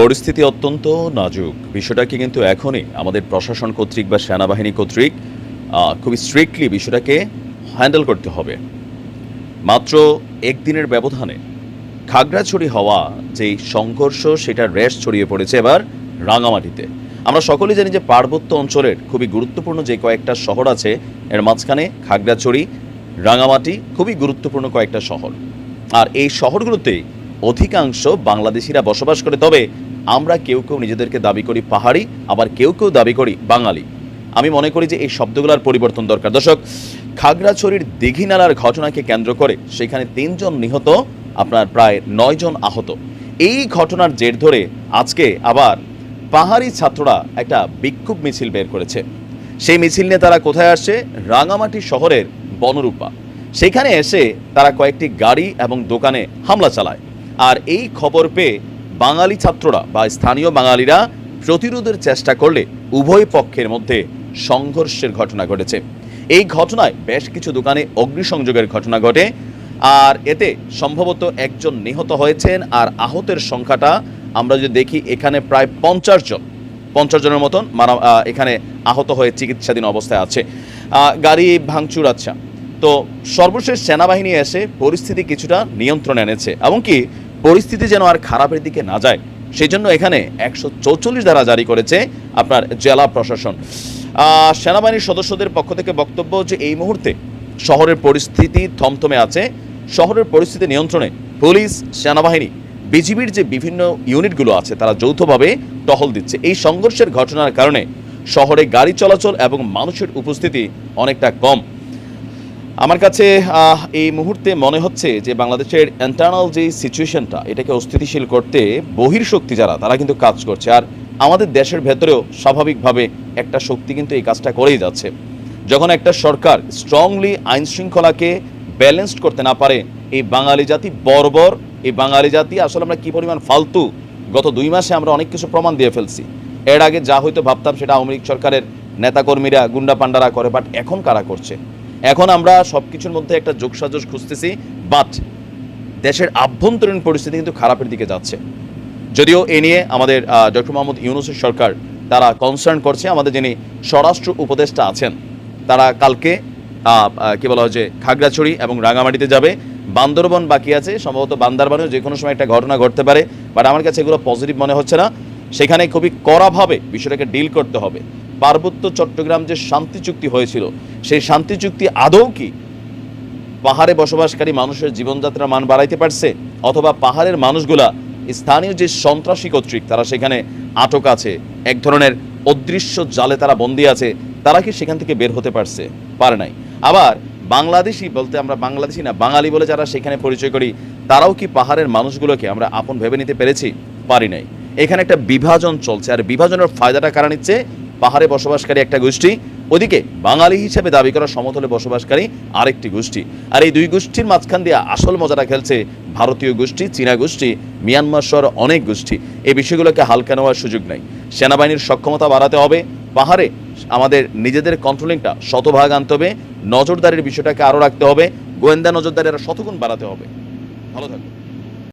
পরিস্থিতি অত্যন্ত নাজুক। বিষয়টাকে কিন্তু এখনই আমাদের প্রশাসন কর্তৃক বা সেনাবাহিনী কর্তৃক খুবই স্ট্রিক্টলি বিষয়টাকে হ্যান্ডেল করতে হবে। মাত্র একদিনের ব্যবধানে খাগড়াছড়ি হওয়া যে সংঘর্ষ সেটা রেশ ছড়িয়ে পড়েছে এবার রাঙামাটিতে। আমরা সকলেই জানি যে পার্বত্য অঞ্চলের খুবই গুরুত্বপূর্ণ যে কয়েকটা শহর আছে, এর মাঝখানে খাগড়াছড়ি, রাঙামাটি খুবই গুরুত্বপূর্ণ কয়েকটা শহর। আর এই শহরগুলোতে অধিকাংশ বাংলাদেশিরা বসবাস করে। তবে আমরা কেউ কেউ নিজেদেরকে দাবি করি পাহাড়ি, আবার কেউ কেউ দাবি করি বাঙালি। আমি মনে করি যে এই শব্দগুলোর পরিবর্তন দরকার। দর্শক, খাগড়াছড়ির দিঘিনালার ঘটনাকে কেন্দ্র করে সেখানে তিনজন নিহত, আপনার প্রায় নয় জন আহত। এই ঘটনার জের ধরে আজকে আবার পাহাড়ি ছাত্ররা একটা বিক্ষোভ মিছিল বের করেছে। সেই মিছিল নিয়ে তারা কোথায় আসছে রাঙামাটি শহরের বনরূপা। সেখানে এসে তারা কয়েকটি গাড়ি এবং দোকানে হামলা চালায়। আর এই খবর পেয়ে বাঙালি ছাত্ররা বা স্থানীয় বাঙালিরা প্রতিরোধের চেষ্টা করলে উভয় পক্ষের মধ্যে সংঘর্ষের ঘটনা ঘটেছে। এই ঘটনায় বেশ কিছু দোকানে অগ্নিসংযোগের ঘটনা ঘটে, আর এতে সম্ভবত একজন নিহত হয়েছেন, আর আহতের সংখ্যাটা আমরা যদি দেখি, এখানে প্রায় পঞ্চাশ জন। পঞ্চাশ জনের মতন মারা এখানে আহত হয়ে চিকিৎসাধীন অবস্থায় আছে। গাড়ি ভাঙচুর আচ্ছা। তো সর্বশেষ সেনাবাহিনী এসে পরিস্থিতি কিছুটা নিয়ন্ত্রণে এনেছে এমনকি পরিস্থিতি যেন আর খারাপের দিকে না যায়। সেই জন্য এখানে একশো চৌচল্লিশ ধারা জারি করেছে আপনার জেলা প্রশাসন। সেনাবাহিনীর সদস্যদের পক্ষ থেকে বক্তব্য যে এই মুহূর্তে শহরের পরিস্থিতি থমথমে আছে। শহরের পরিস্থিতি নিয়ন্ত্রণে পুলিশ, সেনাবাহিনী, বিজিবির যে বিভিন্ন ইউনিটগুলো আছে, তারা যৌথভাবে টহল দিচ্ছে। এই সংঘর্ষের ঘটনার কারণে শহরে গাড়ি চলাচল এবং মানুষের উপস্থিতি অনেকটা কম। আমার কাছে এই মুহূর্তে মনে হচ্ছে যে বাংলাদেশের ইন্টারনাল যে সিচুয়েশনটা এটাকে অস্থিতিশীল করতে বহির শক্তি যারা, তারা কিন্তু কাজ করছে। আর আমাদের দেশের ভেতরেও স্বাভাবিকভাবে একটা শক্তি কিন্তু এই কাজটা করেই যাচ্ছে। যখন একটা সরকার স্ট্রংলি আইন শৃঙ্খলাকে ব্যালেন্সড করতে না পারে, এই বাঙালি জাতি বর্বর, এই বাঙালি জাতি আসলে আমরা কি পরিমাণ ফালতু, গত দুই মাসে আমরা অনেক কিছু প্রমাণ দিয়ে ফেলছি। এর আগে যা হয়তো ভাবতাম সেটা আওয়ামী লীগ সরকারের নেতাকর্মীরা, গুন্ডা পান্ডারা করে বাট এখন কারা করছে? এখন আমরা সব কিছুর মধ্যে একটা যোগসাজশ খুঁজতেছি বাট দেশের আভ্যন্তরীণ পরিস্থিতি কিন্তু খারাপের দিকে যাচ্ছে। যদিও এ নিয়ে আমাদের ডক্টর মোহাম্মদ ইউনুসের সরকার তারা কনসার্ন করছে, আমাদের যিনি স্বরাষ্ট্র উপদেষ্টা আছেন, তারা কালকে কি বলা হয় যে খাগড়াছড়ি এবং রাঙামাটিতে যাবে। বান্দরবন বাকি আছে, সম্ভবত বান্দারবানেও যে কোনো সময় একটা ঘটনা ঘটতে পারে বাট আমার কাছে এগুলো পজিটিভ মনে হচ্ছে না। সেখানে খুবই কড়াভাবে বিষয়টাকে ডিল করতে হবে। পার্বত্য চট্টগ্রাম যে শান্তি চুক্তি হয়েছিল, সেই শান্তি চুক্তি আদৌ কি পাহাড়ে বসবাসকারী মানুষের জীবনযাত্রার মান বাড়াইতে পারছে? অথবা পাহাড়ের মানুষগুলা স্থানীয় যে সন্ত্রাসী কর্তৃক তারা সেখানে আটক আছে, এক ধরনের অদৃশ্য জালে তারা বন্দী আছে, তারা কি সেখান থেকে বের হতে পারছে? পারে নাই। আবার বাংলাদেশি বলতে আমরা বাংলাদেশি না, বাঙালি বলে যারা সেখানে পরিচয় করি, তারাও কি পাহাড়ের মানুষগুলোকে আমরা আপন ভেবে নিতে পেরেছি? পারি নাই। এখানে একটা বিভাজন চলছে, আর বিভাজনের ফায়দাটা কারা নিচ্ছে? পাহাড়ে বসবাসকারী একটা গোষ্ঠী, ওদিকে বাঙালি হিসেবে দাবি করা সমতলে বসবাসকারী আরেকটি গোষ্ঠী। আর এই দুই গোষ্ঠীর মাঝখান দিয়ে আসল মজাটা খেলছে ভারতীয় গোষ্ঠী, চীনা গোষ্ঠী, মিয়ানমার সহ অনেক গোষ্ঠী। এই বিষয়গুলোকে হালকা নেওয়ার সুযোগ নাই। সেনাবাহিনীর সক্ষমতা বাড়াতে হবে। পাহাড়ে আমাদের নিজেদের কন্ট্রোলিংটা শতভাগ আনতে হবে। নজরদারির বিষয়টাকে আরও রাখতে হবে। গোয়েন্দা নজরদারি আরও শতগুণ বাড়াতে হবে। ভালো থাকবে